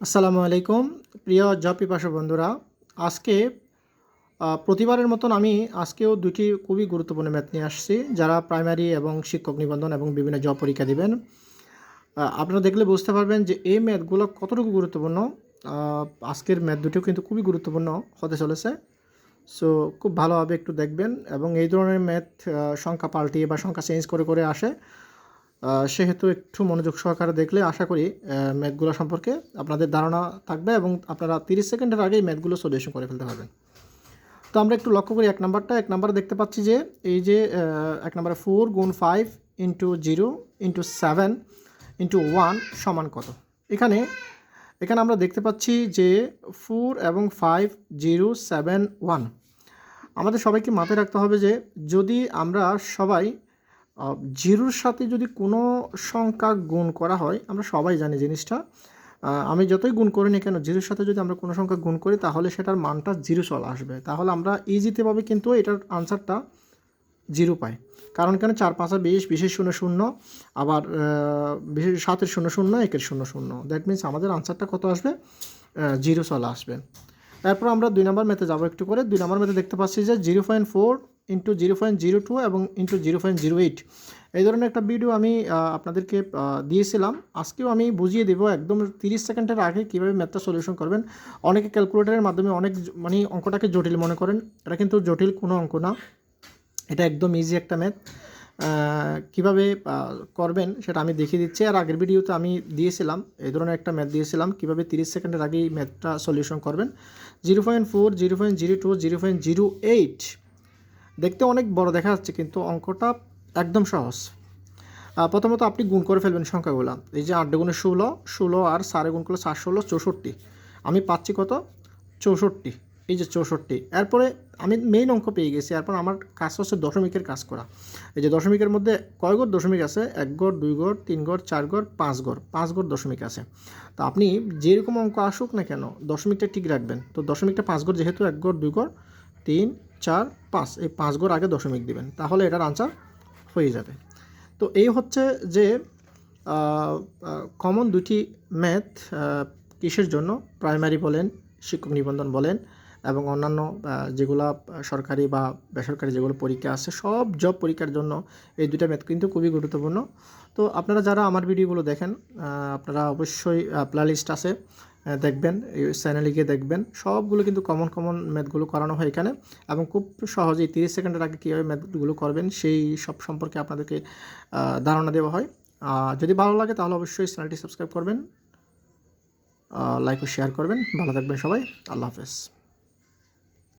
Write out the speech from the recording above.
আসসালামু আলাইকুম। প্রিয় জব পিপাসু বন্ধুরা, আজকে প্রতিবারের মতন আমি আজকেও দুটি খুবই গুরুত্বপূর্ণ ম্যাথ নিয়ে আসছি, যারা প্রাইমারি এবং শিক্ষক নিবন্ধন এবং বিভিন্ন জব পরীক্ষা দিবেন। আপনারা দেখলে বুঝতে পারবেন যে এই ম্যাথগুলো কতটুকু গুরুত্বপূর্ণ। আজকের ম্যাথ দুটিও কিন্তু খুবই গুরুত্বপূর্ণ, হতে চলেছে। সো, খুব ভালোভাবে একটু দেখবেন এবং এই ধরনের ম্যাথ সংখ্যা পাল্টিয়ে বা সংখ্যা চেঞ্জ করে করে আসে। সেহেতু একটু মনোযোগ সহকারে দেখলে আশা করি ম্যাথগুলো সম্পর্কে আপনাদের ধারণা থাকবে এবং আপনারা তিরিশ সেকেন্ডের আগেই ম্যাথগুলো সলিউশন করে ফেলতে পারবেন। তো আমরা একটু লক্ষ্য করি এক নাম্বারটা। এক নাম্বারে দেখতে পাচ্ছি যে, এই যে এক নাম্বারে ফোর গুণ five into zero into seven into one সমান কত? এখানে এখানে আমরা দেখতে পাচ্ছি যে ফোর এবং ফাইভ জিরো সেভেন ওয়ান আমাদের সবাইকে মাথায় রাখতে হবে যে, যদি আমরা সবাই জিরোর সাথে যদি কোনো সংখ্যা গুণ করা হয়, আমরা সবাই জানি জিনিসটা আমি যতই গুণ করি না কেন, জিরোর সাথে যদি আমরা কোনো সংখ্যা গুণ করি, তাহলে সেটার মানটা জিরো চলে আসবে। তাহলে আমরা ইজিতে পাবে কিন্তু এটার আনসারটা জিরো পাই। কারণ কেন? চার, পাঁচা বিশ, বিশের শূন্য শূন্য, আবার বিশেষ সাতের শূন্য শূন্য, একের শূন্য শূন্য। দ্যাট মিনস আমাদের আনসারটা কত আসবে? জিরো চলে আসবে। তারপর আমরা দুই নম্বর মেতে যাব একটু করে। দুই নম্বর মেতে দেখতে পাচ্ছি যে zero point four into zero point zero two এবং into zero point zero eight এই ধরনের একটা ভিডিও আমি আপনাদেরকে দিয়েছিলাম। আজকেও আমি বুঝিয়ে দেবো একদম তিরিশ সেকেন্ডের আগে কীভাবে ম্যাথটা সলিউশন করবেন। অনেকে ক্যালকুলেটারের মাধ্যমে অনেক মানে অঙ্কটাকে জটিল মনে করেন। এটা কিন্তু জটিল কোনো অঙ্ক না। এটা একদম ইজি একটা ম্যাথ কীভাবে করবেন সেটা আমি দেখিয়ে দিচ্ছি। আর আগের ভিডিওতে আমি দিয়েছিলাম, এই ধরনের একটা ম্যাথ দিয়েছিলাম, কীভাবে তিরিশ সেকেন্ডের আগেই ম্যাথটা সলিউশন করবেন। Zero point four zero point zero two zero point zero eight দেখতে অনেক বড় দেখা যাচ্ছে, কিন্তু অঙ্কটা একদম সহজ। প্রথমত আপনি গুণ করে ফেলবেন সংখ্যাগুলো। এই যে আট গুণে ষোলো ষোলো আর সাড়ে গুণ করলে চার ষোলো চৌষট্টি। আমি পাচ্ছি কত? চৌষট্টি। এই যে চৌষট্টি। এরপরে আমি মেইন অঙ্ক পেয়ে গেছি। এরপর আমার কাজ হচ্ছে দশমিকের কাজ করা। এই যে দশমিকের মধ্যে কয় গড় দশমিক আছে? এক গড়, দুই গড়, তিন গড়, চার গড়, পাঁচ গড়। পাঁচ গড় দশমিক আছে। তো আপনি যেরকম অঙ্ক আসুক না কেন, দশমিকটা ঠিক রাখবেন। তো দশমিকটা পাঁচ গড় যেহেতু এক গড়, দুই গড় তিন, চার, পাঁচ। এই পাঁচ গোর আগে দশমিক দিবেন। তাহলে এটার আনসার হয়ে যাবে। তো এই হচ্ছে যে কমন দুটি ম্যাথ কিসের জন্য? প্রাইমারি বলেন, শিক্ষক নিবন্ধন বলেন। এবং অন্যান্য যেগুলো সরকারি বা বেসরকারি যেগুলো পরীক্ষা আছে, সব জব পরীক্ষার জন্য এই দুটা ম্যাথ কিন্তু খুবই গুরুত্বপূর্ণ। তো আপনারা যারা আমার ভিডিওগুলো দেখেন আপনারা অবশ্যই প্লে লিস্ট আছে দেখবেন চ্যানেলে গিয়ে দেখবেন। সবগুলো কিন্তু কমন কমন ম্যাথগুলো করানো হয় এখানে এবং খুব সহজেই তিরিশ সেকেন্ডের আগে কীভাবে ম্যাথগুলো করবেন, সেই সব সম্পর্কে আপনাদেরকে ধারণা দেওয়া হয়। যদি ভালো লাগে তাহলে অবশ্যই চ্যানেলটি সাবস্ক্রাইব করবেন লাইক ও শেয়ার করবেন। ভালো থাকবেন সবাই, আল্লাহ হাফেজ।